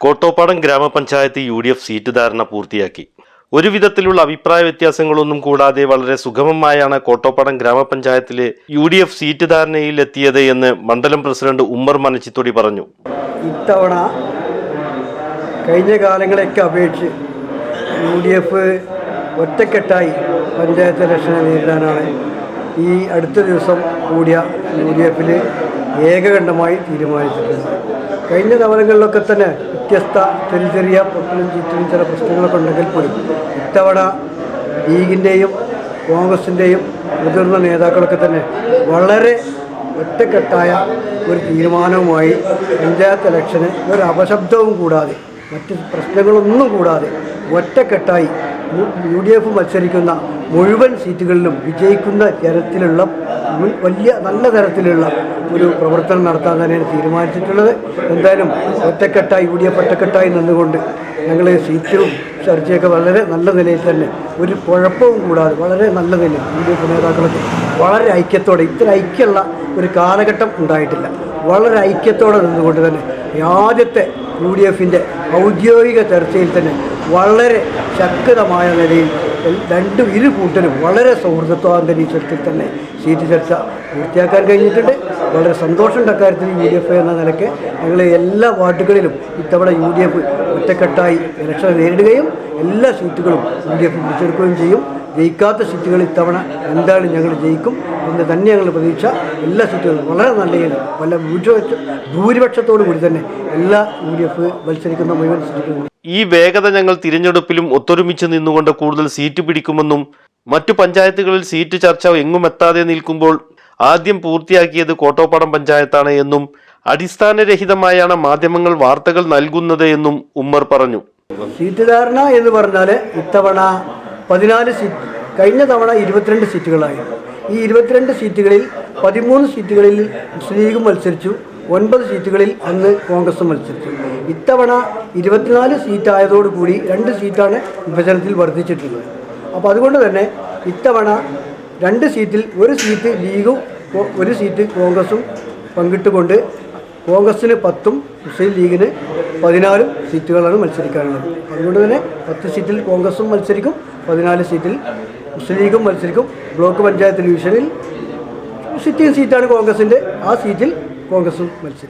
കോട്ടോപ്പാടം ഗ്രാമപഞ്ചായത്ത് U D F seat ധാരണ പൂർത്തിയാക്കി. ഒരു വിധത്തിലുള്ള അഭിപ്രായ വ്യത്യാസങ്ങളൊന്നും കൂടാതെ വളരെ സുഗമമായാണ് കോട്ടോപ്പാടം ഗ്രാമപഞ്ചായത്തിലെ യു ഡി എഫ് സീറ്റ് ധാരണയിൽ എത്തിയത് എന്ന് മണ്ഡലം പ്രസിഡന്റ് ഉമ്മർ മനച്ചിത്തൊടി പറഞ്ഞു. ഇത്തവണ കഴിഞ്ഞ കാലങ്ങളെയൊക്കെ അപേക്ഷിച്ച് യു ഡി എഫ് ഒറ്റക്കെട്ടായി പഞ്ചായത്ത് ഇലക്ഷനെ നേരിടാനാണ് ഈ അടുത്ത ദിവസം കൂടിയ യു ഡി എഫിൽ ഏകകണ്ഠമായി തീരുമാനിച്ചിട്ടുണ്ട് കഴിഞ്ഞ തവണകളിലൊക്കെ തന്നെ വ്യത്യസ്ത ചെറിയ ചെറിയ പൊട്ടലും ചുറ്റിലും ചില പ്രശ്നങ്ങളൊക്കെ ഉണ്ടെങ്കിൽ പോലും ഇത്തവണ ലീഗിന്റെയും കോൺഗ്രസിന്റെയും മുതിർന്ന നേതാക്കളൊക്കെ തന്നെ വളരെ ഒറ്റക്കെട്ടായ ഒരു തീരുമാനവുമായി പഞ്ചായത്ത് ഇലക്ഷന് ഒരു അപശബ്ദവും കൂടാതെ മറ്റ് പ്രശ്നങ്ങളൊന്നും കൂടാതെ ഒറ്റക്കെട്ടായി യു ഡി എഫ് മത്സരിക്കുന്ന മുഴുവൻ സീറ്റുകളിലും വിജയിക്കുന്ന തരത്തിലുള്ള വലിയ നല്ല തരത്തിലുള്ള ഒരു പ്രവർത്തനം നടത്താൻ തന്നെയാണ് തീരുമാനിച്ചിട്ടുള്ളത്. എന്തായാലും ഒറ്റക്കെട്ടായി യു ഡി എഫ് ഒറ്റക്കെട്ടായി നിന്നുകൊണ്ട് ഞങ്ങൾ സീറ്റും ചർച്ചയൊക്കെ വളരെ നല്ല നിലയിൽ തന്നെ ഒരു കുഴപ്പവും കൂടാതെ വളരെ നല്ല നിലയിൽ യു ഡി എഫ് നേതാക്കളൊക്കെ വളരെ ഐക്യത്തോടെ ഇത്ര ഐക്യമുള്ള ഒരു കാലഘട്ടം ഉണ്ടായിട്ടില്ല. വളരെ ഐക്യത്തോടെ നിന്നുകൊണ്ട് തന്നെ ആദ്യത്തെ യു ഡി എഫിന്റെ ഔദ്യോഗിക ചർച്ചയിൽ തന്നെ വളരെ ശക്തമായ നിലയിൽ രണ്ടും ഇരു കൂട്ടരും വളരെ സൗഹൃദത്വാന്തരീക്ഷത്തിൽ തന്നെ സീറ്റ് ചർച്ച പൂർത്തിയാക്കാൻ കഴിഞ്ഞിട്ടുണ്ട്. വളരെ സന്തോഷമുണ്ട് അക്കാര്യത്തിൽ യു ഡി എഫ് എന്ന നിലയ്ക്ക്. ഞങ്ങൾ എല്ലാ വാർഡുകളിലും ഇത്തവണ യു ഡി എഫ് ഒറ്റക്കെട്ടായി ഇലക്ഷൻ നേരിടുകയും എല്ലാ സീറ്റുകളും യു ഡി എഫ് പിടിച്ചെടുക്കുകയും ചെയ്യും. ജയിക്കാത്ത സീറ്റുകൾ ഇത്തവണ എന്താണ് ഞങ്ങൾ ജയിക്കും എന്ന് തന്നെ ഞങ്ങൾ പ്രതീക്ഷ. എല്ലാ സീറ്റുകളും വളരെ നല്ല രീതിയിൽ പല ഭൂരിപക്ഷ ഭൂരിപക്ഷത്തോടു കൂടി തന്നെ എല്ലാ യു ഡി എഫ് മത്സരിക്കുന്ന മുഴുവൻ സീറ്റുകളും ഈ വേഗത ഞങ്ങൾ തിരഞ്ഞെടുപ്പിലും ഒത്തൊരുമിച്ച് നിന്നുകൊണ്ട് കൂടുതൽ സീറ്റ് പിടിക്കുമെന്നും മറ്റു പഞ്ചായത്തുകളിൽ സീറ്റ് ചർച്ച എങ്ങും എത്താതെ നിൽക്കുമ്പോൾ ആദ്യം പൂർത്തിയാക്കിയത് കോട്ടോപ്പാടം പഞ്ചായത്താണ് എന്നും അടിസ്ഥാനരഹിതമായാണ് മാധ്യമങ്ങൾ വാർത്തകൾ നൽകുന്നത് എന്നും ഉമ്മർ പറഞ്ഞു. സീറ്റ് ധാരണ എന്ന് പറഞ്ഞാൽ ഇത്തവണ പതിനാല് സീറ്റ് കഴിഞ്ഞ തവണ ഇരുപത്തിരണ്ട് സീറ്റുകളായി. ഈ ഇരുപത്തിരണ്ട് സീറ്റുകളിൽ പതിമൂന്ന് സീറ്റുകളിൽ മുസ്ലിം ലീഗ് മത്സരിച്ചു. ഒൻപത് സീറ്റുകളിൽ അന്ന് കോൺഗ്രസ് മത്സരിച്ചു. ഇത്തവണ ഇരുപത്തിനാല് സീറ്റായതോടുകൂടി രണ്ട് സീറ്റാണ് വിഭജനത്തിൽ വർദ്ധിച്ചിട്ടുള്ളത്. അപ്പോൾ അതുകൊണ്ട് തന്നെ ഇത്തവണ രണ്ട് സീറ്റിൽ ഒരു സീറ്റ് ലീഗും ഒരു സീറ്റ് കോൺഗ്രസും പങ്കിട്ടുകൊണ്ട് കോൺഗ്രസിന് പത്തും മുസ്ലിം ലീഗിന് പതിനാലും സീറ്റുകളാണ് മത്സരിക്കാനുള്ളത്. അതുകൊണ്ട് തന്നെ പത്ത് സീറ്റിൽ കോൺഗ്രസും മത്സരിക്കും പതിനാല് സീറ്റിൽ മുസ്ലിം ലീഗും മത്സരിക്കും. ബ്ലോക്ക് പഞ്ചായത്ത് ഡിവിഷനിൽ സിറ്റിംഗ് സീറ്റാണ് കോൺഗ്രസിന്റെ ആ സീറ്റിൽ കോൺഗ്രസും മത്സരിക്കും.